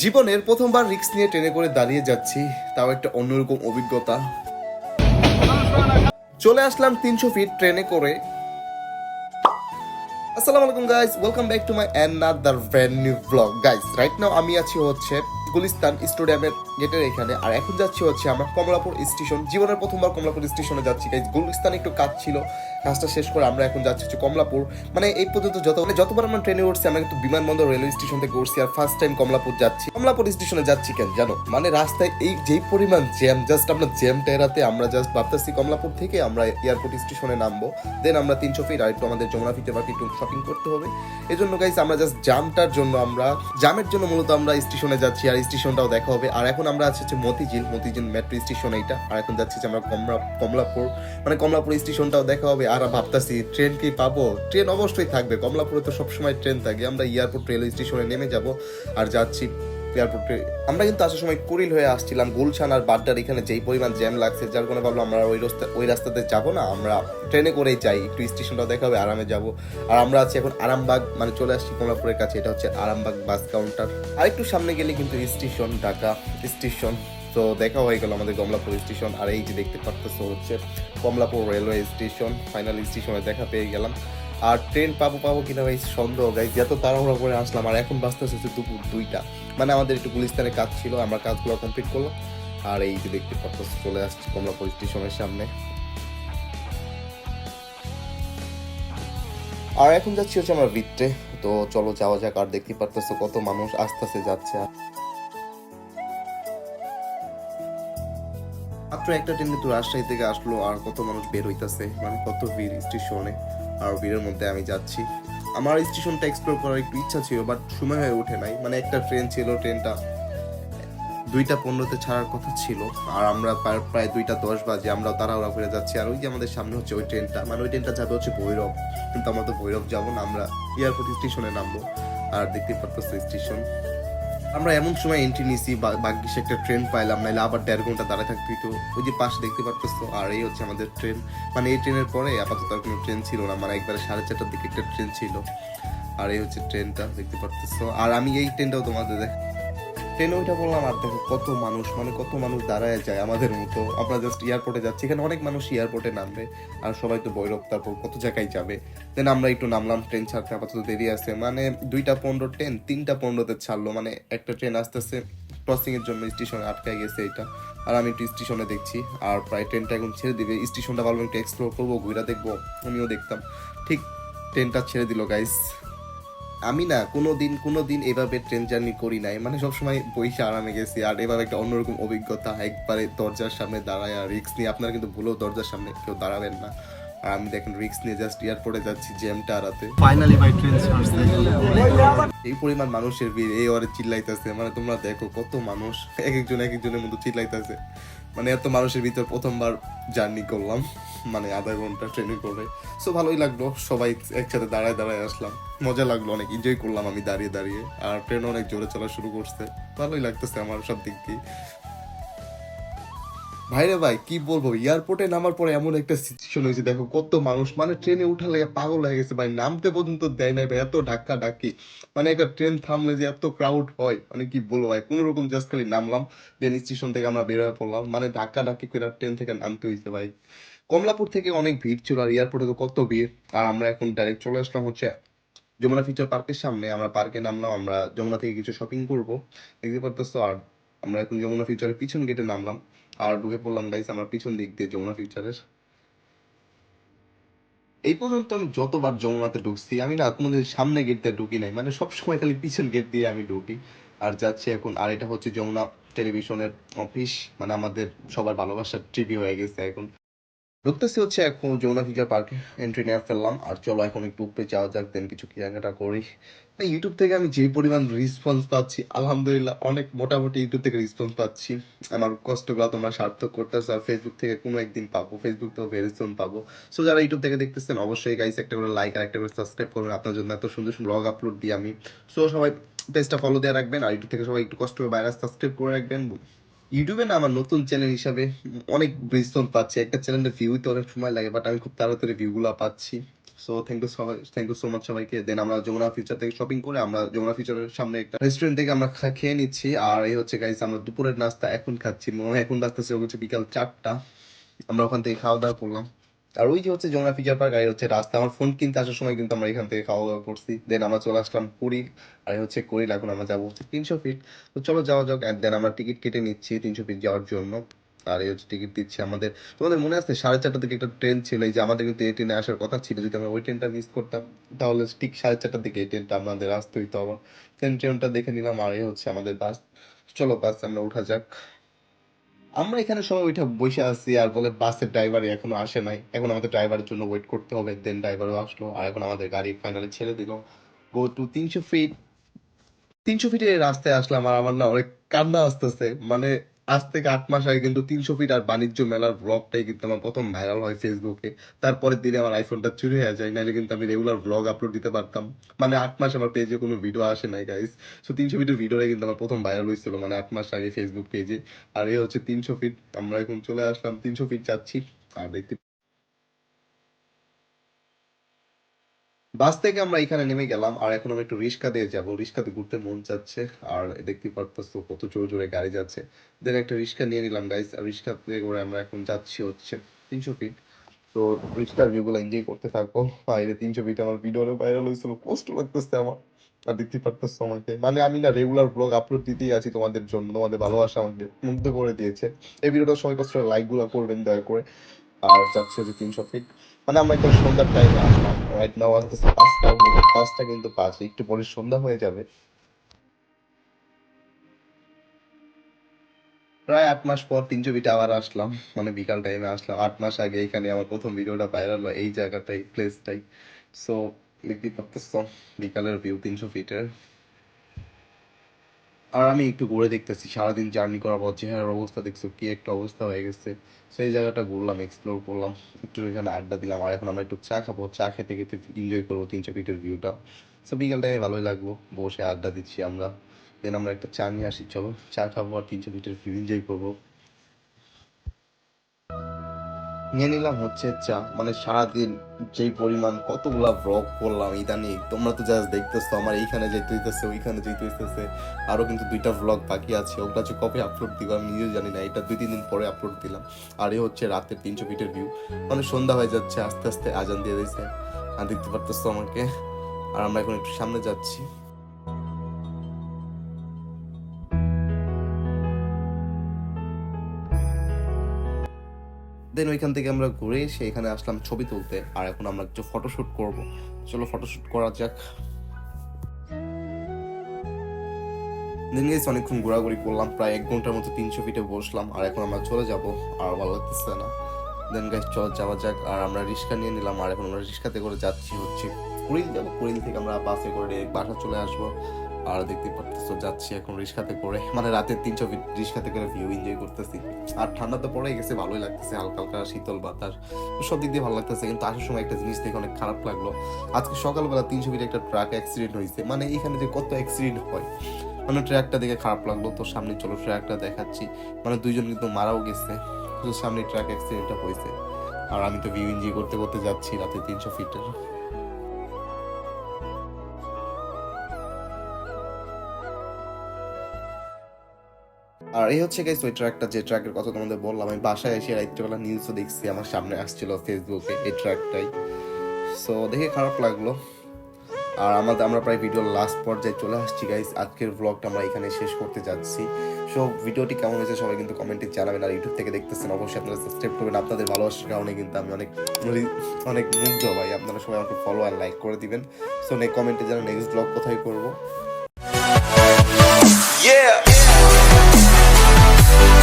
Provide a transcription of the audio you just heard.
জীবনের প্রথমবার রিক্স নিয়ে ট্রেনে করে দাঁড়িয়ে যাচ্ছি, তাও একটা অন্যরকম অভিজ্ঞতা। চলে আসলাম তিনশো ফিট ট্রেনে করে। আসসালামু আলাইকুম guys welcome back to my another one new vlog guys right now আমি আছি হচ্ছে গুলিস্তান স্টেডিয়ামের গেটের এখানে। আর এখন যাচ্ছি হচ্ছে আমরা কমলাপুর স্টেশন। জীবনের প্রথমবার কমলাপুর স্টেশনে যাচ্ছি। গাইস গুলিস্তান একটু কাজ ছিল কাজটা শেষ করে আমরা এখন যাচ্ছি হচ্ছে কমলাপুর। মানে এই পর্যন্ত যত মানে যতবার আমরা ট্রেনে উঠছি, আমরা কিন্তু বিমানবন্দর রেলওয়ে স্টেশন থেকে উঠছি আর ফার্স্ট টাইম কমলাপুর যাচ্ছি। কমলাপুর স্টেশনে যাচ্ছি কেন জানো? মানে রাস্তায় এই যেই পরিমাণ জ্যাম জাস্ট আমরা জ্যামটা এড়াতে আমরা জাস্ট ভাবতেছি কমলাপুর থেকে আমরা এয়ারপোর্ট স্টেশনে নামবো। দেন আমরা তিনশো ফিট আর একটু আমাদের যমুনা ফিটে বা একটু শপিং করতে হবে। এই জন্য গাইস আমরা জাস্ট জামটার জন্য আমরা জামের জন্য মূলত আমরা স্টেশনে যাচ্ছি আর স্টেশনটাও দেখা হবে। আর এখন আমরা আছি হচ্ছে মতিঝিল মতিঝিল মেট্রো স্টেশন এইটা। আর এখন যাচ্ছি যে আমরা কমলা কমলাপুর। মানে কমলাপুর স্টেশনটাও দেখা হবে। আর ভাবতাছি ট্রেন কি পাবো? ট্রেন অবশ্যই থাকবে। কমলাপুরে তো সবসময় ট্রেন থাকে। আমরা এয়ারপোর্ট রেলওয়ে স্টেশনে নেমে যাব। আর যাচ্ছি এয়ারপোর্টে। আমরা কিন্তু আসার সময় কুড়িল হয়ে আসছিলাম। গুলশান আর বাড্ডার এখানে যেই পরিমাণ জ্যাম লাগছে, যার কারণে ভাবলাম আমরা ওই রাস্তা ওই রাস্তাতে যাব না, আমরা ট্রেনে করেই যাই। একটু স্টেশনটা দেখা হবে, আরামে যাব। আর আমরা আছি এখন আরামবাগ মানে চলে আসছি কমলাপুরের কাছে, এটা হচ্ছে আরামবাগ বাস কাউন্টার। আর একটু সামনে গেলে কিন্তু স্টেশন, ঢাকা স্টেশন। তো দেখা হয়ে গেল আমাদের কমলাপুর স্টেশন, আর এই যে দেখতে পারতেছো হচ্ছে কমলাপুর রেলওয়ে স্টেশন, ফাইনাল স্টেশনে দেখা পেয়ে গেলাম। আর ট্রেন পাবো পাবো কিনা ভাই সন্দেহ গাইজ এত তাড়াহুড়া করে আসলাম, আর এখন বাঁচতে হচ্ছে দুপুর দুইটা। মানে আমাদের একটু গুলিস্তানে কাজ ছিল, আমরা কাজগুলো কমপ্লিট করলাম, আর এই যে দেখতে পাচ্ছ চলে আসছি কমলাপুর স্টেশনের সামনে। আর এখন যাচ্ছি হচ্ছে আমরা বৃত্তে তো চলো যাওয়া যাক, আর দেখতে পারতেছো কত মানুষ আস্তে আস্তে যাচ্ছে। মাত্র একটা ট্রেন কিন্তু রাজশাহী থেকে আসলো, আর কত মানুষ বের হইতাছে মানে কত ভিড় স্টেশনে। আর ভিড়ের মধ্যে আমি যাচ্ছি। আমার স্টেশনটা এক্সপ্লোর করার একটু ইচ্ছা ছিল বাট সময় হয়ে ওঠে নাই। মানে একটা ট্রেন ছিল ট্রেনটা দুইটা পনেরোতে ছাড়ার কথা ছিল। আর আমরা প্রায়- দুইটা দশ বাজে আমরা তাড়াহুড়া করে যাচ্ছি। আর ওই যে আমাদের সামনে হচ্ছে ওই ট্রেনটা মানে ওই ট্রেনটা যাবে হচ্ছে ভৈরব। কিন্তু আমরা তো ভৈরব যাব না, আমরা এয়ারপোর্ট স্টেশনে নামবো। আর দেখতে পারতেছো স্টেশন আমরা এমন সময় এন্ট্রি নিছি বাগ্যিস একটা ট্রেন পাইলাম নাহলে আবার দেড় ঘণ্টা দাঁড়ায় থাকতে তো ওই যে পাশে দেখতে পারতেছো, আর এই হচ্ছে আমাদের ট্রেন মানে এই ট্রেনের পরে আপাতত আর কোনো ট্রেন ছিল না মানে একবারে সাড়ে চারটার দিকে একটা ট্রেন ছিল। আর এই হচ্ছে ট্রেনটা দেখতে পারতেছো। আর আমি এই ট্রেনটাও তোমাদের দেখ ট্রেনে ওইটা বললাম, আর দেখো কত মানুষ মানে কত মানুষ দাঁড়ায় যায় আমাদের মতো। আমরা জাস্ট এয়ারপোর্টে যাচ্ছি, এখানে অনেক মানুষ এয়ারপোর্টে নামবে। আর সবাই তো বৈরব তারপর কত জায়গায় যাবে। দেন আমরা একটু নামলাম ট্রেন ছাড়তে আপাতত দেরি আছে। মানে দুইটা পনেরো ট্রেন তিনটা পনেরোতে ছাড়লো। মানে একটা ট্রেন আসতেছে ক্রসিং এর জন্য স্টেশনে আটকায় গেছে এটা। আর আমি একটু স্টেশনে দেখছি, আর প্রায় ট্রেনটা এখন ছেড়ে দিবে। স্টেশনটা ভালো একটু এক্সপ্লোর করব, ঘুরে দেখব, আমিও দেখতাম। ঠিক ট্রেনটা ছেড়ে দিল গাইস আমি না কোনো দিন কোনো দিন এভাবে ট্রেন জার্নি করি নাই। মানে সবসময় বইসে আরামে গেছি, আর এভাবে একটা অন্যরকম অভিজ্ঞতা, একবারে দরজার সামনে দাঁড়ায় আর রিক্স নিয়ে। আপনারা কিন্তু ভুলেও দরজার সামনে কেউ দাঁড়াবেন না। আমি দেখেন রিক্স নিয়ে জাস্ট এয়ারপোর্টে যাচ্ছি জ্যামটা আরাতে ফাইনালি বাই ট্রেন এই পরিমাণ মানুষের ভিড় এই ওরে চিল্লাইতেছে মানে তোমরা দেখো কত মানুষ এক একজন এক একজনের মতো চিল্লাইতেছে। মানে এত মানুষের ভিতর প্রথমবার জার্নি করলাম মানে আধা ঘণ্টা ট্রেনে করে সো ভালোই লাগল সবাই একসাথে দাঁড়ায় দাঁড়ায় আসলাম। মজা লাগল অনেক এনজয় করলাম আমি দাঁড়িয়ে দাঁড়িয়ে। আর ট্রেন অনেক জোরে চলা শুরু করছে ভালোই লাগতেছে আমার সব দিক দিয়ে। ভাইরে ভাই, কি বলব? এয়ারপোর্টে নামার পরে এমন একটা সিচুয়েশন হয়েছে, দেখো কত মানুষ মানে ট্রেনে উঠালে পাগল হয়ে গেছে ভাই, নামতে পর্যন্ত দেয় নাই ভাই, এত ধাক্কা ধাক্কি মানে একটা ট্রেন থামলে যে এত ক্রাউড হয় মানে কি বলব ভাই, কোনো রকম জাস্ট খালি নামলাম দেন স্টেশন থেকে আমরা বের হয়ে পড়লাম মানে ধাক্কা ধাক্কি করে ট্রেন থেকে নামতে হয়েছে ভাই। কমলাপুর থেকে অনেক ভিড় ছিল আর এয়ারপোর্টে তো কত ভিড়, আর আমরা এখন ডাইরেক্ট চলে আসলাম হচ্ছে যমুনা ফিউচার পার্কের সামনে, আমরা পার্কে নামলাম, আমরা যমুনা থেকে কিছু শপিং করব, দেখতে পারতেছো, আর আমরা এখন যমুনা ফিউচারের পিছন গেটে নামলাম। আর ঢুকে পড়লাম গাইস আমার পিছন দিক দিয়ে যমুনা ফিউচারের এই পর্যন্ত আমি যতবার যমুনাতে ঢুকছি, আমি না কোনোদিন সামনে গেট দিয়ে ঢুকি নাই। মানে সবসময় খালি পিছন গেট দিয়ে আমি ঢুকি। আর যাচ্ছি এখন, আর এটা হচ্ছে যমুনা টেলিভিশনের অফিস মানে আমাদের সবার ভালোবাসার টিভি হয়ে গেছে এখন। ঢুকতেছি হচ্ছে এখন যমুনা ফিউচার পার্কে এন্ট্রি নিয়ে ফেললাম। আর চলো এখন একটু উপরে যাওয়া যাক দেন কিছু কেনাকাটা করি। ইউটিউব থেকে আমি যে পরিমাণ রেসপন্স পাচ্ছি, আলহামদুলিল্লাহ অনেক মোটামুটি ইউটিউব থেকে রেসপন্স পাচ্ছি। আমার কষ্টগুলো তোমরা সার্থক করতেছো, আর ফেসবুক থেকে কোনো একদিন পাবো ফেসবুক থেকেও ভেরিসন পাবো। সো যারা ইউটিউব থেকে দেখতেছেন, অবশ্যই গাইস একটা করে লাইক আর একটা করে সাবস্ক্রাইব করবেন। আপনার জন্য এত সুন্দর সুন্দর ব্লগ আপলোড দিই আমি। সো সবাই পেজটা ফলো দিয়ে রাখবেন, আর ইউটিউব থেকে সবাই একটু কষ্ট করে বাইরে সাবস্ক্রাইব করে রাখবেন। ইউটিউবে না আমার নতুন চ্যানেল হিসাবে অনেক ব্রিজন পাচ্ছি। একটা চ্যানেলের ভিউ তো অনেক সময় লাগে বাট আমি খুব তাড়াতাড়ি ভিউগুলো পাচ্ছি। সো থ্যাংক ইউ সবাই থ্যাংক ইউ সো মাচ সবাইকে। দেন আমরা যমুনা ফিউচার থেকে শপিং করে আমরা যমুনা ফিউচারের সামনে একটা রেস্টুরেন্ট থেকে আমরা খেয়ে নিচ্ছি। আর এই হচ্ছে গাইস আমরা দুপুরের নাস্তা এখন খাচ্ছি। এখন বাজতেছে, হচ্ছে বিকাল চারটা। আমরা ওখান থেকে খাওয়া দাওয়া করলাম। আর ওই যে হচ্ছে যমুনা ফিচার পার্ক, আর হচ্ছে রাস্তা। আমার ফোন কিনতে আসার সময় কিন্তু আমরা এখান থেকে খাওয়া দাওয়া করছি। দেন আমরা চলে আসলাম পুরী, আর হচ্ছে কুড়িল এখন আমরা যাব হচ্ছে তিনশো ফিট তো চলো যাওয়া যাক দেন আমরা টিকিট কেটে নিচ্ছি তিনশো ফিট যাওয়ার জন্য। আর এই হচ্ছে টিকিট দিচ্ছি আমাদের। তোমাদের মনে আছে সাড়ে চারটা থেকে একটা ট্রেন ছিল? এই যে আমাদের কিন্তু এই ট্রেনে আসার কথা ছিল, যদি আমরা ওই ট্রেনটা মিস করতাম, তাহলে ঠিক সাড়ে চারটার দিকে এই ট্রেনটা আমাদের আসতে হইতো আবার ট্রেন ট্রেনটা দেখে নিলাম, আর এই হচ্ছে আমাদের বাস চলো বাস আমরা উঠা যাক। আমরা এখানে সবাই ওইটা বসে আছি আর বলে বাসের ড্রাইভার এখনও আসে নাই। এখন আমাদের ড্রাইভারের জন্য ওয়েট করতে হবে দেন ড্রাইভারও আসলো। আর এখন আমাদের গাড়ি ফাইনালি ছেড়ে দিল। গো টু তিনশো ফিট তিনশো ফিটের রাস্তায় আসলাম আর আমার না অনেক কান্না আসতেছে। মানে আজ থেকে আট মাস আগে কিন্তু তিনশো ফিট আর বাণিজ্য মেলার ব্লগটাই কিন্তু আমার প্রথম ভাইরাল হয় ফেসবুকে তারপরের দিনে আমার আইফোনটা চুরি হয়ে যায়, নাহলে কিন্তু আমি রেগুলার ব্লগ আপলোড দিতে পারতাম। মানে আট মাস আমার পেজে কোনো ভিডিও আসে নাই গাইস সো তিনশো ফিটের ভিডিওটা কিন্তু আমার প্রথম ভাইরাল হয়েছিল মানে আট মাস আগে ফেসবুক পেজে আর এ হচ্ছে তিনশো ফিট আমরা এখন চলে আসলাম তিনশো ফিট যাচ্ছি। আর দেখতে বাস থেকে আমরা এখানে নেমে গেলাম, আর এখন আমরা একটু রিক্সা দিয়ে যাব। রিক্সাতে ঘুরতে মন চাচ্ছে, আর দেখতে পারতেছো কত জোরে জোরে গাড়ি যাচ্ছে। দেন একটা রিক্সা নিয়ে নিলাম গাইস আর রিক্সা থেকে করে আমরা এখন যাচ্ছি হচ্ছে তিনশো ফিট তো রিক্সার ভিউগুলো এনজয় করতে থাকব বাইরে তিনশো ফিট আমার ভিডিওটা ভাইরাল হয়েছিল, কষ্ট লাগতেছে আমার। আর দেখতে পারতেছো আমাকে। মানে আমি না রেগুলার ব্লগ আপলোড দিতেই আছি তোমাদের জন্য, তোমাদের ভালোবাসা আমাকে মুগ্ধ করে দিয়েছে। এই ভিডিওটা সবাই কষ্ট লাইকগুলো করবেন, দয়া করে। আর যাচ্ছে যে তিনশো ফিট মানে আমরা একদম সন্ধ্যার টাইমে আসলাম রাইট নাও আসতেছে পাঁচটা পাঁচটা কিন্তু পাঁচ একটু পরে সন্ধ্যা হয়ে যাবে। প্রায় আট মাস পর তিনশো ফিটে আবার আসলাম মানে বিকাল টাইমে আসলাম। আট মাস আগে এখানে আমার প্রথম ভিডিওটা ভাইরাল হয়, এই জায়গাটাই প্লেসটাই সো দেখতে পাচ্ছ বিকালের ভিউ তিনশো ফিটের আর আমি একটু ঘুরে দেখতেছি, সারাদিন জার্নি করার পর চেহারার অবস্থা দেখছ, কি একটা অবস্থা হয়ে গেছে। সেই জায়গাটা ঘুরলাম এক্সপ্লোর করলাম, একটু এখানে আড্ডা দিলাম, আর এখন আমরা একটু চা খাব। চা খেতে খেতে এনজয় করব তিনশো ফিটের ভিউটা সো বিকাল ভালোই লাগবো, বসে আড্ডা দিচ্ছি আমরা। দেন আমরা একটা চা নিয়ে আসি, চলো। চা খাব আর তিনশো ফিটের ভিউ এনজয় করব। নিয়ে নিলাম হচ্ছে চা। মানে সারাদিন যেই পরিমাণ কতগুলা ব্লগ করলাম, ইদানিং তোমরা তো জাস্ট দেখতেছো আমার এইখানে যেতে হইতেছে ওইখানে যেতে হইতেছে আরও কিন্তু দুইটা ব্লগ বাকি আছে, ওগুলা যে কবে আপলোড দিব আমি নিজেও জানি না, এটা দুই তিন দিন পরে আপলোড দিলাম। আর এই হচ্ছে রাতের তিনশো ফিটের ভিউ মানে সন্ধ্যা হয়ে যাচ্ছে, আস্তে আস্তে আজান দিয়ে দিয়েছে। আর দেখতে পারতেছো আমাকে। আর আমরা এখন একটু সামনে যাচ্ছি। দেন ওইখান থেকে আমরা ঘুরে এসে এখানে আসলাম ছবি তুলতে। আর এখন আমরা একটু ফটোশুট করব। চলো ফটোশুট করা যাক। দেন অনেকক্ষণ ঘোরাঘুরি করলাম, প্রায় এক ঘণ্টার মতো তিনশো ফিটে বসলাম, আর এখন আমরা চলে যাব, আর ভালো লাগতেছে না। দেন গাইস চল যাওয়া যাক, আর আমরা রিক্সা নিয়ে নিলাম, আর এখন আমরা রিক্সাতে করে যাচ্ছি হচ্ছে কুড়িল যাব কুড়িল থেকে আমরা বাসে করে বাসা চলে আসব। আর দেখতে পারতেছো, যাচ্ছি এখন রিক্সাতে করে। মানে রাতের তিনশো ফিট রিক্সাতে করে ভিউ এনজয় করতেছি। আর ঠান্ডা তো পড়ে গেছে, ভালোই লাগতেছে, হালকা হালকা শীতল বাতাস, সব দিক দিয়ে ভালো লাগতেছে, কিন্তু আসার সময় একটা জিনিস দেখে অনেক খারাপ লাগল। আজকে সকালবেলা তিনশো ফিট একটা ট্রাক অ্যাক্সিডেন্ট হয়েছে। মানে এখানে যে কত অ্যাক্সিডেন্ট হয় মানে ট্র্যাকটা দেখে খারাপ লাগল। তো সামনে চলো ট্র্যাকটা দেখাচ্ছি। মানে দুইজন কিন্তু মারাও গেছে। সামনে ট্র্যাক অ্যাক্সিডেন্টটা হয়েছে। আর আমি তো ভিউ এনজয় করতে করতে যাচ্ছি রাতে তিনশো ফিটের আর এই হচ্ছে গাইস ওই ট্র্যাকটা যে ট্র্যাকের কথা তোমাদের বললাম, আমি বাসায় এসে রাত্রিবেলা নিউজও দেখছি, আমার সামনে আসছিল ফেসবুকে এই ট্র্যাকটাই সো দেখে খারাপ লাগল। আর আমাদের, আমরা প্রায় ভিডিওর লাস্ট পর্যায়ে চলে আসছি গাইস আজকের ব্লগটা আমরা এখানে শেষ করতে যাচ্ছি। সো ভিডিওটি কেমন হয়েছে সবাই কিন্তু কমেন্টে জানাবেন, আর ইউটিউব থেকে দেখতেছেন, অবশ্যই আপনারা সাবস্ক্রাইব করবেন। আপনাদের ভালোবাসার কারণে কিন্তু আমি অনেক অনেক মুগ্ধ ভাই। আপনারা সবাই আমাকে ফলো আর লাইক করে দিবেন। সো নেক্সট কমেন্টে জানান নেক্সট ব্লগ কোথায় করব? Yeah. Peace.